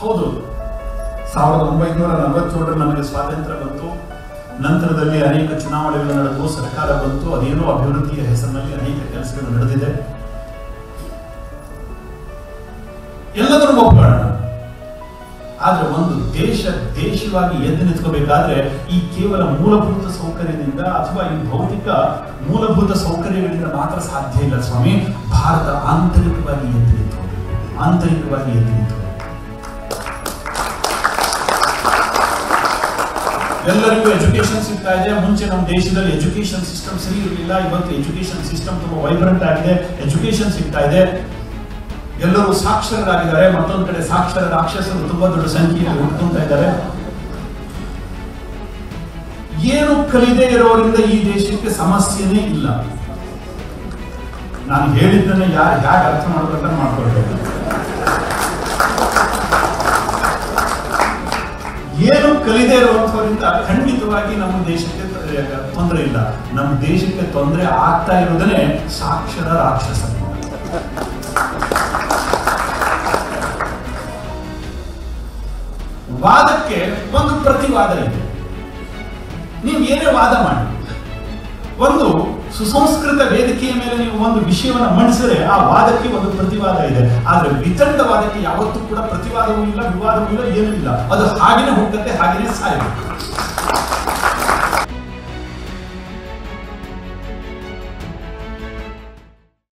ಹೌದು. ಸಾವಿರದ ಒಂಬೈನೂರ ನಲವತ್ತೇಳರ ನಮಗೆ ಸ್ವಾತಂತ್ರ್ಯ ಬಂತು. ನಂತರದಲ್ಲಿ ಅನೇಕ ಚುನಾವಣೆಗಳು ನಡೆದು, ಸರ್ಕಾರ ಬಂತು. ಅದೇನೋ ಅಭಿವೃದ್ಧಿಯ ಹೆಸರಿನಲ್ಲಿ ಅನೇಕ ಕೆಲಸಗಳು ನಡೆದಿದೆ. ಎಲ್ಲದರೂ ಒಪ್ಪಣ ಆದ್ರೆ ಒಂದು ದೇಶ ದೇಶವಾಗಿ ಎದ್ದು ನಿಂತ್ಕೋಬೇಕಾದ್ರೆ ಈ ಕೇವಲ ಮೂಲಭೂತ ಸೌಕರ್ಯದಿಂದ ಅಥವಾ ಈ ಭೌತಿಕ ಮೂಲಭೂತ ಸೌಕರ್ಯಗಳಿಂದ ಮಾತ್ರ ಸಾಧ್ಯ ಇಲ್ಲ ಸ್ವಾಮಿ. ಭಾರತ ಆಂತರಿಕವಾಗಿ ಎದ್ದು ನಿಂತು ಆಂತರಿಕವಾಗಿ ಎದ್ದು ನಿಂತ್ಕೋಬೇಕು ಎಲ್ಲರಿಗೂ ಎಜುಕೇಶನ್ ಸಿಗ್ತಾ ಇದೆ. ಮುಂಚೆ ನಮ್ಮ ದೇಶದಲ್ಲಿ ಎಜುಕೇಶನ್ ಸಿಸ್ಟಮ್ ಸರಿ ಇರಲಿಲ್ಲ. ಇವತ್ತು ಎಜುಕೇಶನ್ ಸಿಸ್ಟಮ್ ತುಂಬಾ ವೈಬ್ರೆಂಟ್ ಆಗಿದೆ. ಎಜುಕೇಶನ್ ಸಿಗ್ತಾ ಇದೆ. ಎಲ್ಲರೂ ಸಾಕ್ಷರರಾಗಿದ್ದಾರೆ. ಮತ್ತೊಂದು ಕಡೆ ಸಾಕ್ಷರ ರಾಕ್ಷಸರು ತುಂಬಾ ದೊಡ್ಡ ಸಂಖ್ಯೆಯಲ್ಲಿ ಹುಡ್ಕೊಂತ ಇದ್ದಾರೆ. ಏನು ಕಲಿದೆ ಇರೋರಿಂದ ಈ ದೇಶಕ್ಕೆ ಸಮಸ್ಯೆನೇ ಇಲ್ಲ. ನಾನು ಹೇಳಿದ್ದನ್ನ ಯಾರು ಯಾರ್ ಅರ್ಥ ಮಾಡ್ಬೇಕಂತ ಮಾಡ್ಕೊಳ್ಬೇಕು. ಏನು ಕಲಿದೇ ಇರುವಂತವರಿಂದ ಖಂಡಿತವಾಗಿ ನಮ್ಮ ದೇಶಕ್ಕೆ ತೊಂದರೆ ಇಲ್ಲ. ನಮ್ಮ ದೇಶಕ್ಕೆ ತೊಂದರೆ ಆಗ್ತಾ ಇರೋದನ್ನೇ ಸಾಕ್ಷರ ರಾಕ್ಷಸ. ವಾದಕ್ಕೆ ಒಂದು ಪ್ರತಿವಾದ ಇದೆ. ನೀವು ಏನೇ ವಾದ ಮಾಡಿ ಒಂದು ಸುಸಂಸ್ಕೃತ ವೇದಿಕೆಯ ಮೇಲೆ ನೀವು ಒಂದು ವಿಷಯವನ್ನು ಮಂಡಿಸಿದ್ರೆ ಆ ವಾದಕ್ಕೆ ಒಂದು ಪ್ರತಿವಾದ ಇದೆ. ಆದ್ರೆ ವಿತಂಡವಾದಕ್ಕೆ ಯಾವತ್ತೂ ಕೂಡ ಪ್ರತಿವಾದವೂ ಇಲ್ಲ, ವಿವಾದವೂ ಇಲ್ಲ, ಏನೂ ಇಲ್ಲ. ಅದು ಹಾಗೇನೆ ಹೋಗುತ್ತೆ ಹಾಗೇನೆ ಸಾಯಬೇಕು